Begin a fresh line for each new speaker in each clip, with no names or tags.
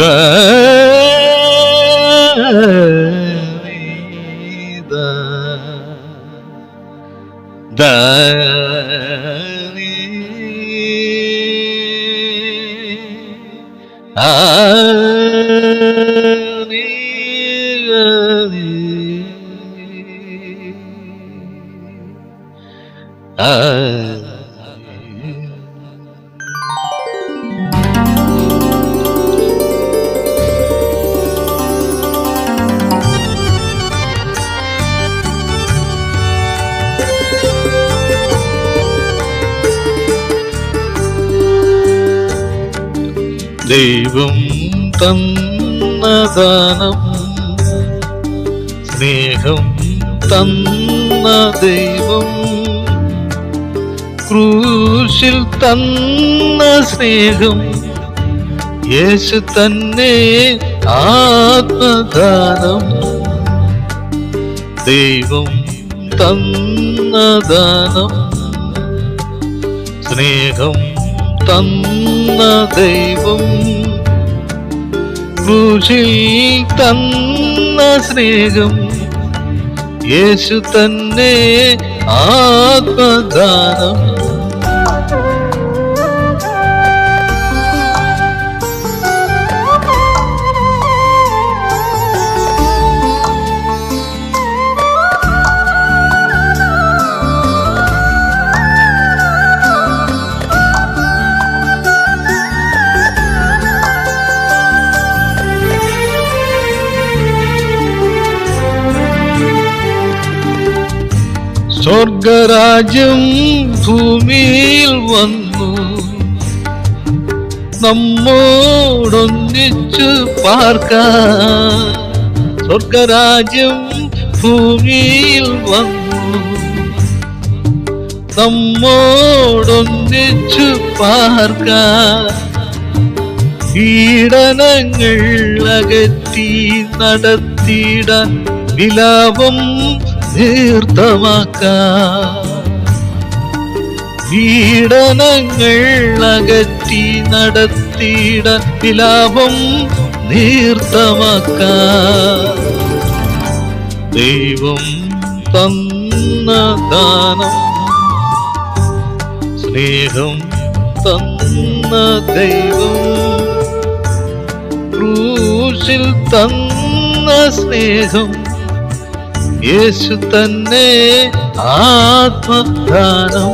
ദൈവം തന്ന ദാനം സ്നേഹം തന്ന ദൈവം. ക്രൂശിൽ തന്ന സ്നേഹം. യേശു തന്നെ ആത്മദാനം. ദൈവം തന്ന ദാനം സ്നേഹം തന്ന ദൈവം ക്രൂശിൽ തന്ന സ്നേഹം യേശു തന്നെ ആത്മദാനം സ്വർഗരാജ്യം ഭൂമിയിൽ വന്നു. നമ്മോടൊന്നിച്ചു പാർക്കാൻ സ്വർഗരാജ്യം ഭൂമിയിൽ വന്നു. നമ്മോടൊന്നിച്ചു പാർക്കാൻ പീഡനങ്ങൾ അകറ്റി നടത്തിയിടാൻ വിലാപം തീർത്ഥമാക്കാം പീഡനങ്ങൾ അകറ്റി നടത്തിയിട വിലാപം നീർത്തമാക്കാം. ദൈവം തന്ന ദാനം സ്നേഹം തന്ന ദൈവം ക്രൂശിൽ തന്ന സ്നേഹം യേശു തന്നെ ആത്മദാനം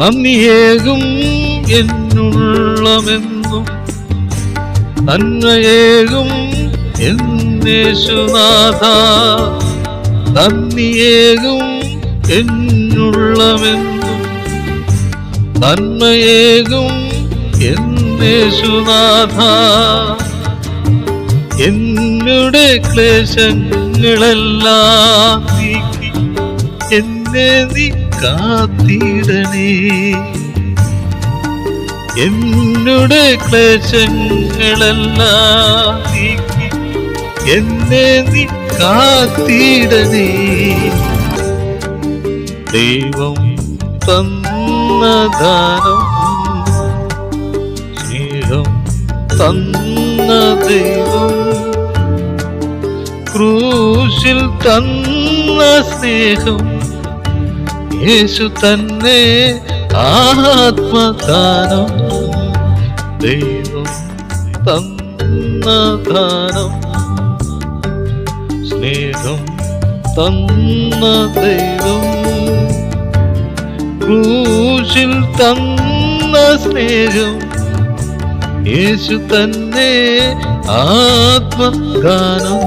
നന്ദിയേകും എന്നുള്ളമെന്നും നന്മയേകും എന്നേശുനാഥ. നന്ദിയേകും എന്നുള്ളമെന്നും നന്മയേകും എന്നേശുനാഥ. എന്നുടെ ക്ലേശങ്ങളെല്ലാം നീക്കി എന്നെ നീ കാത്തിടണേ. എന്നുടെ ക്ലേശങ്ങളെല്ലാം എന്നെ നീ കാത്തിടണേ. ദൈവം തന്ന ദാനം സ്നേഹം തന്ന ദൈവം ക്രൂശിൽ തന്ന സ്നേഹം യേശു തന്നെ ആത്മദാനം ദൈവം തന്ന ദാനം സ്നേഹം തന്ന ദൈവം ക്രൂശിൽ തന്ന സ്നേഹം യേശു തന്നെ ആത്മഗാനം